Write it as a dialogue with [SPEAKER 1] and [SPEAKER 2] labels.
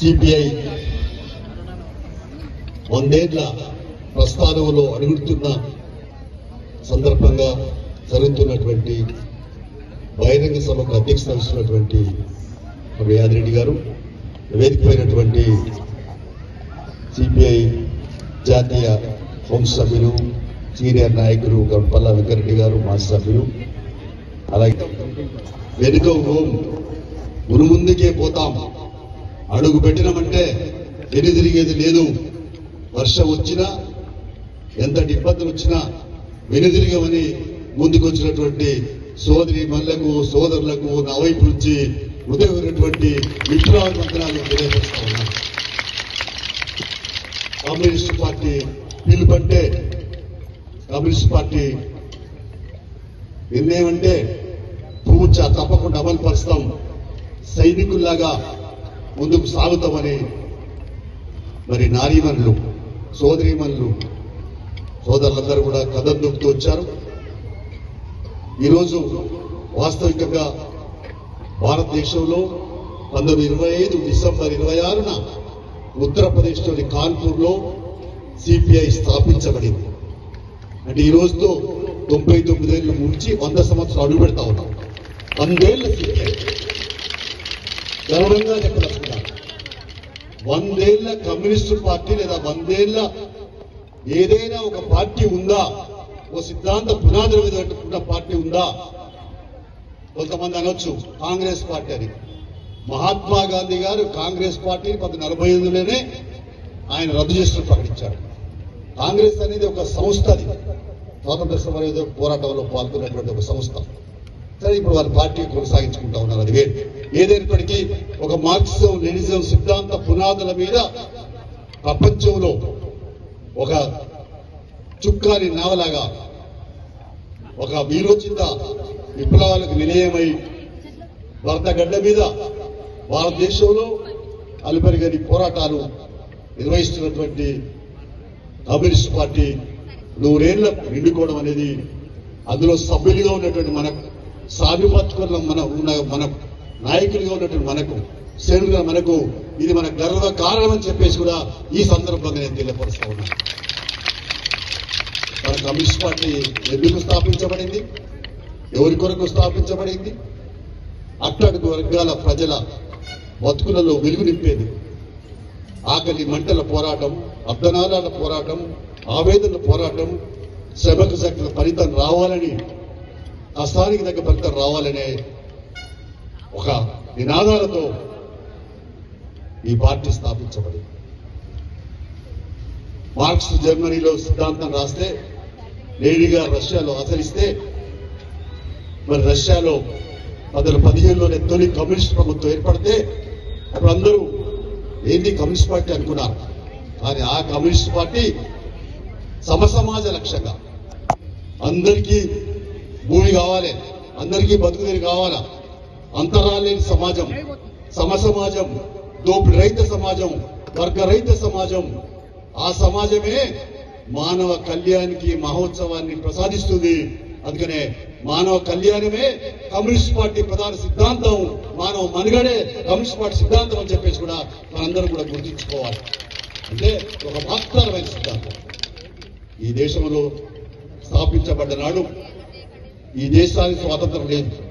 [SPEAKER 1] CPI వందేళ్ళ ప్రస్థానంలో అడుగుతున్న సందర్భంగా జరుగుతున్నటువంటి బహిరంగ సభకు అధ్యక్షత వచ్చినటువంటి యాదిరెడ్డి గారు వేదికమైనటువంటి సిపిఐ జాతీయ హోం సభ్యులు సీనియర్ నాయకులు గంపల్ల వెంకరెడ్డి గారు మాజీ సభ్యులు. అలాగే వెనుక హోం మునుముందుకే పోతాం. అడుగు పెట్టినామంటే వెనుదిరిగేది లేదు. వర్షం వచ్చినా ఎంతటి ఇబ్బందులు వచ్చినా వెనుదిరిగమని ముందుకొచ్చినటువంటి సోదరి మల్లకు సోదరులకు నా వైపు నుంచి హృదయమైనటువంటి మిత్రాభివందనాలు తెలియపరుస్తా ఉన్నాను కమ్యూనిస్ట్ పార్టీ పిలుపంటే కమ్యూనిస్ట్ పార్టీ నిర్ణయం అంటే పూర్చ తప్పకుండా అమలు పరుస్తాం. సైనికుల్లాగా ముందుకు సాగుతామని మరి నారీమణులు సోదరీమణులు సోదరులందరూ కూడా కథం దొక్కుతూ వచ్చారు. ఈరోజు వాస్తవికంగా భారతదేశంలో పంతొమ్మిది ఇరవై ఐదు డిసెంబర్ ఇరవై ఆరున ఉత్తరప్రదేశ్లోని కాన్పూర్లో సిపిఐ స్థాపించబడింది. అంటే ఈ రోజుతో తొంభై తొమ్మిదేళ్ళు ముడిచి వంద సంవత్సరాలు అడుగు పెడతా ఉన్నాం. వందేళ్ళ సిపిఐ. గర్వంగా చెప్పదలుచుకున్నాను వందేళ్ళ కమ్యూనిస్టు పార్టీ లేదా వందేళ్ళ ఏదైనా ఒక పార్టీ ఉందా? ఓ సిద్ధాంత పునాదుల మీద పెట్టుకున్న పార్టీ ఉందా? కొంతమంది అనొచ్చు కాంగ్రెస్ పార్టీ అని. మహాత్మా గాంధీ గారు కాంగ్రెస్ పార్టీని పంతొమ్మిది నలభై ఎనిమిదిలోనే ఆయన రద్దు చేసిన ప్రకటించారు కాంగ్రెస్ అనేది ఒక సంస్థ అది. స్వాతంత్ర సమర పోరాటంలో పాల్గొన్నటువంటి ఒక సంస్థ. సరే ఇప్పుడు వారి పార్టీ కొనసాగించుకుంటా ఉన్నారు అది వేరు. ఏదైనప్పటికీ ఒక మార్క్సిజం లెనిజం సిద్ధాంత పునాదుల మీద ప్రపంచంలో ఒక చుక్కాని నావలాగా ఒక వీరోచిత విప్లవాలకు నిలయమై భరత గడ్డ మీద భారతదేశంలో అలుపెరగని పోరాటాలు నిర్వహిస్తున్నటువంటి కమ్యూనిస్ట్ పార్టీ నూరేళ్ళ నిండుకోవడం అనేది అందులో సభ్యులుగా ఉన్నటువంటి మనకు సాధిపత్తుకున్న మన ఉన్న మన నాయకులుగా ఉన్నటువంటి మనకు శ్రేణులుగా మనకు ఇది మన గర్వ కారణం అని చెప్పేసి కూడా ఈ సందర్భంగా నేను తెలియపరుస్తా ఉన్నాను మన కమ్యూనిస్ట్ పార్టీ ఎందుకు స్థాపించబడింది ఎవరి కొరకు స్థాపించబడింది? అట్టడుగు వర్గాల ప్రజల బతుకులలో వెలుగు నింపేది. ఆకలి మంటల పోరాటం అర్ధనాదాల పోరాటం ఆవేదనల పోరాటం శ్రమకు తగ్గ ఫలితం రావాలని కష్టానికి తగ్గ ఫలితం రావాలనే ఒక నినాదాలతో ఈ పార్టీ స్థాపించబడింది. మార్క్స్ జర్మనీలో సిద్ధాంతం రాస్తే లేడీగా రష్యాలో ఆచరిస్తే మరి రష్యాలో పంతొమ్మిది పదిహేనులోనే తొలి కమ్యూనిస్ట్ ప్రభుత్వం ఏర్పడితే అప్పుడు అందరూ ఏంది కమ్యూనిస్ట్ పార్టీ అనుకున్నారు. కానీ ఆ కమ్యూనిస్ట్ పార్టీ సమసమాజ లక్ష్యంగా అందరికీ భూమి కావాలి అందరికీ బతుకుదేరి కావాలా అంతరాలేని సమాజం సమసమాజం దోపిడి రహిత సమాజం వర్గరహిత సమాజం. ఆ సమాజమే మానవ కళ్యాణికి మహోత్సవాన్ని ప్రసాదిస్తుంది. అందుకనే మానవ కళ్యాణమే కమ్యూనిస్ట్ పార్టీ ప్రధాన సిద్ధాంతం. మానవ మనుగడే కమ్యూనిస్ట్ పార్టీ సిద్ధాంతం అని చెప్పేసి కూడా మనందరం కూడా గుర్తుంచుకోవాలి. అంటే ఒక మహత్తరమైన సిద్ధాంతం. ఈ దేశంలో స్థాపించబడ్డ నాడు ఈ దేశానికి స్వాతంత్రం లేదు.